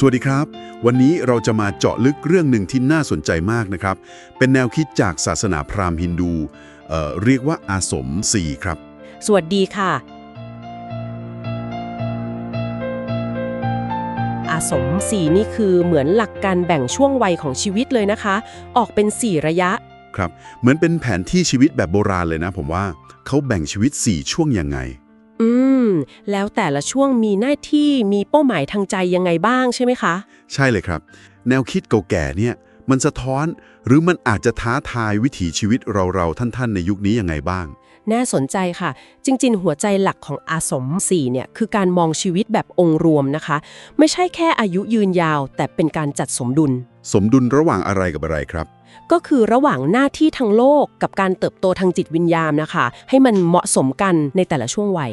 สวัสดีครับ วันนี้เราจะมาเจาะลึกเรื่องหนึ่งที่น่าสนใจมากนะครับ เป็นแนวคิดจากศาสนาพราหมณ์ฮินดูเอ่อเรียกว่าอาสมสี่ครับ สวัสดีค่ะ อาสมสี่นี่คือเหมือนหลักการแบ่งช่วงวัยของชีวิตเลยนะคะ ออกเป็น 4 ระยะ ครับ เหมือนเป็นแผนที่ชีวิตแบบโบราณเลยนะผมว่าเขาแบ่งชีวิต 4 ช่วงยังไง อืม แล้วแต่ละช่วงมีหน้าที่มีเป้าหมายทางใจยังไงบ้างใช่ไหมคะ ใช่เลยครับ แนวคิดเก่าแก่เนี่ย มันสะท้อน หรือมันอาจจะท้าทายวิถีชีวิตเราๆท่านๆ ในยุคนี้ยังไงบ้าง น่าสนใจค่ะ จริง ๆ หัวใจหลักของอาสม4เนี่ยคือการมองชีวิตแบบองค์รวมนะคะ ไม่ใช่แค่อายุยืนยาว แต่เป็นการจัดสมดุล สมดุลระหว่างอะไรกับอะไรครับ ก็คือระหว่างหน้าที่ทางโลกกับการเติบโตทางจิตวิญญาณนะคะ ให้มันเหมาะสมกันในแต่ละช่วงวัย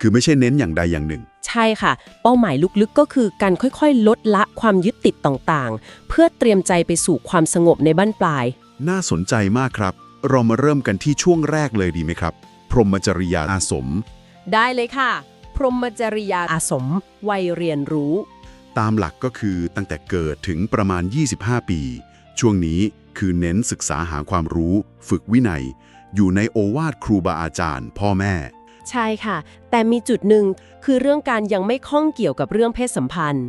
คือไม่ใช่เน้นอย่างใดอย่างหนึ่ง ใช่ค่ะ เป้าหมายลึกๆก็คือการค่อยๆ ลดละความยึดติดต่างๆ เพื่อเตรียมใจไปสู่ความสงบในบั้นปลาย น่าสนใจมากครับ เรามาเริ่มกันที่ช่วงแรกเลยดีไหมครับ พรหมจริยาอาสม ได้เลยค่ะ พรหมจริยาอาสม วัยเรียนรู้ ตามหลักก็คือตั้งแต่เกิดถึงประมาณ 25 ปี ช่วงนี้คือเน้นศึกษาหาความรู้ ฝึกวินัย อยู่ในโอวาทครูบาอาจารย์ พ่อแม่ ใช่ค่ะ แต่มีจุดหนึ่งคือเรื่องการยังไม่ข้องเกี่ยวกับเรื่องเพศสัมพันธ์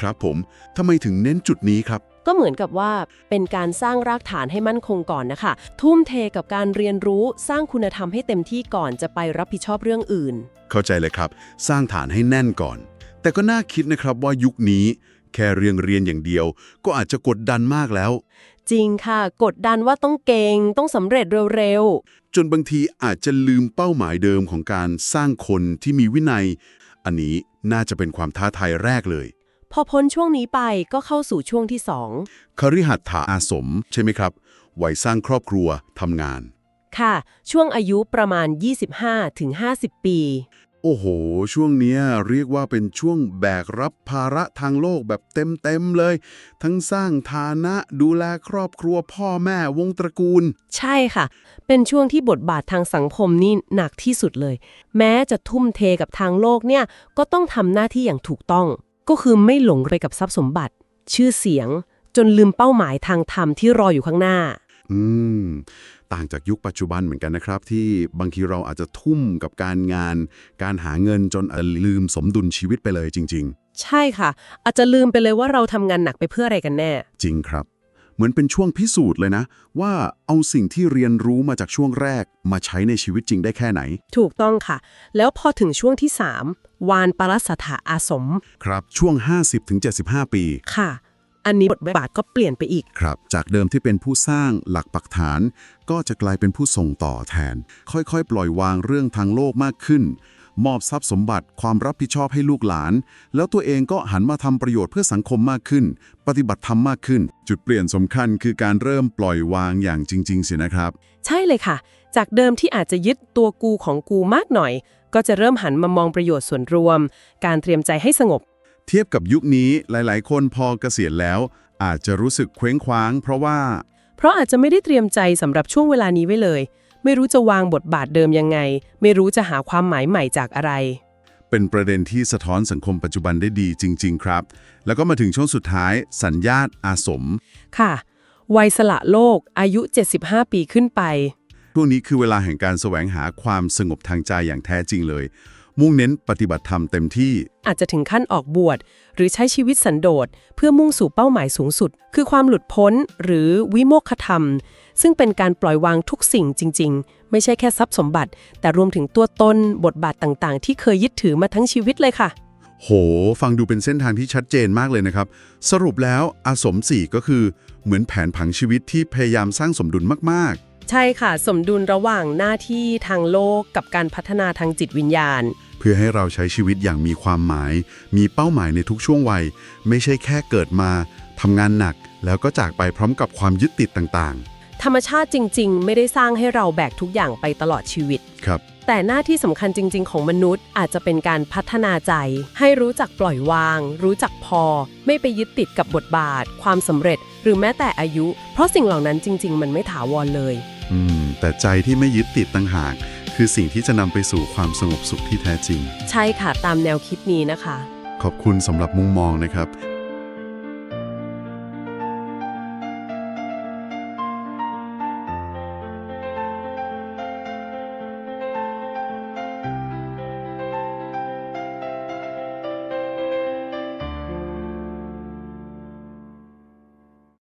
ครับผมทำไมถึงเน้นจุดนี้ครับ ก็เหมือนกับว่าเป็นการสร้างรากฐานให้มั่นคงก่อนนะคะ ทุ่มเทกับการเรียนรู้สร้างคุณธรรมให้เต็มที่ก่อนจะไปรับผิดชอบเรื่องอื่น เข้าใจเลยครับ สร้างฐานให้แน่นก่อน แต่ก็น่าคิดนะครับว่ายุคนี้ แค่เรียนเรียนอย่างเดียว ก็อาจจะกดดันมากแล้ว จริงค่ะ กดดันว่าต้องเก่งต้องสำเร็จเร็ว จนบางทีอาจจะลืมเป้าหมายเดิมของการสร้างคนที่มีวินัย อันนี้น่าจะเป็นความท้าทายแรกเลยๆพอพ้นช่วงนี้ไปก็เข้าสู่ช่วงที่สองคฤหัสถาอาสม ใช่ไหมครับวัยสร้างครอบครัวทำงาน ค่ะ ช่วงอายุประมาณ 25-50 ปี โอ้โห ช่วงนี้เรียกว่าเป็นช่วงแบกรับภาระทางโลกแบบเต็มๆเลย ทั้งสร้างฐานะดูแลครอบครัวพ่อแม่วงตระกูล ใช่ค่ะ เป็นช่วงที่บทบาททางสังคมนี่หนักที่สุดเลย แม้จะทุ่มเทกับทางโลกเนี่ย ก็ต้องทำหน้าที่อย่างถูกต้อง ก็คือไม่หลงไปกับทรัพย์สมบัติ ชื่อเสียง จนลืมเป้าหมายทางธรรมที่รออยู่ข้างหน้า อืม ต่างจากยุคปัจจุบันเหมือนกันนะครับ ที่บางทีเราอาจจะทุ่มกับการงาน การหาเงินจนอาจลืมสมดุลชีวิตไปเลยจริงใช่ค่ะ อาจจะลืมไปเลยว่าเราทำงานหนักไปเพื่ออะไรกันแน่ๆจริงครับ เหมือนเป็นช่วงพิสูจน์เลยนะ ว่าเอาสิ่งที่เรียนรู้มาจากช่วงแรกมาใช้ในชีวิตจริงได้แค่ไหน ถูกต้องค่ะ แล้วพอถึงช่วงที่ 3 วานปรสถาอาสม ครับ ช่วง 50-75 ปี ค่ะ อันนี้บทบาทก็เปลี่ยนไปอีก ครับ จากเดิมที่เป็นผู้สร้างหลักปักฐาน ก็จะกลายเป็นผู้ส่งต่อแทน ค่อยๆ ปล่อยวางเรื่องทางโลกมากขึ้น มอบทรัพย์สมบัติความรับผิดชอบให้ลูกหลาน แล้วตัวเองก็หันมาทำประโยชน์เพื่อสังคมมากขึ้น ปฏิบัติธรรมมากขึ้น จุดเปลี่ยนสำคัญคือการเริ่มปล่อยวางอย่างจริงๆสินะครับ ใช่เลยค่ะ จากเดิมที่อาจจะยึดตัวกูของกูมากหน่อย ก็จะเริ่มหันมามองประโยชน์ส่วนรวม การเตรียมใจให้สงบ เทียบกับยุคนี้หลายๆ คนพอเกษียณแล้ว อาจจะรู้สึกเคว้งคว้าง เพราะว่า เพราะอาจจะไม่ได้เตรียมใจสำหรับช่วงเวลานี้ไว้เลย ไม่รู้จะวางบทบาทเดิมยังไง ไม่รู้จะหาความหมายใหม่จากอะไร เป็นประเด็นที่สะท้อนสังคมปัจจุบันได้ดีจริง ๆ ครับ แล้วก็มาถึงช่วงสุดท้าย สัญญาตอาสม ค่ะ วัยสละโลก อายุ 75 ปีขึ้นไป ช่วงนี้คือเวลาแห่งการแสวงหาความสงบทางใจอย่างแท้จริงเลย มุ่งเน้นปฏิบัติธรรมเต็มที่ อาจจะถึงขั้นออกบวชหรือใช้ชีวิตสันโดษเพื่อมุ่งสู่เป้าหมายสูงสุด คือความหลุดพ้นหรือวิโมกขธรรม ซึ่งเป็นการปล่อยวางทุกสิ่งจริง ๆ ไม่ใช่แค่ทรัพย์สมบัติ แต่รวมถึงตัวตนบทบาทต่างๆ ที่เคยยึดถือมาทั้งชีวิตเลยค่ะ โห ฟังดูเป็นเส้นทางที่ชัดเจนมากเลยนะครับ สรุปแล้วอาสมสี่ก็คือ เหมือนแผนผังชีวิตที่พยายามสร้างสมดุลมากใช่ค่ะ สมดุลระหว่างหน้าที่ทางโลกกับการพัฒนาทางจิตวิญญาณๆ เพื่อให้เราใช้ชีวิตอย่างมีความหมาย มีเป้าหมายในทุกช่วงวัย ไม่ใช่แค่เกิดมาทำงานหนัก แล้วก็จากไปพร้อมกับความยึดติดต่างธรรมชาติจริง ๆ ไม่ได้สร้างให้เราแบกทุกอย่างไปตลอดชีวิตๆครับ แต่หน้าที่สำคัญจริง ๆ ของมนุษย์อาจจะเป็นการพัฒนาใจ ให้รู้จักปล่อยวาง รู้จักพอ ไม่ไปยึดติดกับบทบาท ความสำเร็จ หรือแม้แต่อายุ เพราะสิ่งเหล่านั้นจริง ๆ มันไม่ถาวรเลย อืม แต่ใจที่ไม่ยึดติดต่างหาก คือสิ่งที่จะนำไปสู่ความสงบสุขที่แท้จริง ใช่ค่ะ ตามแนวคิดนี้นะคะ ขอบคุณสำหรับมุมมองนะครับ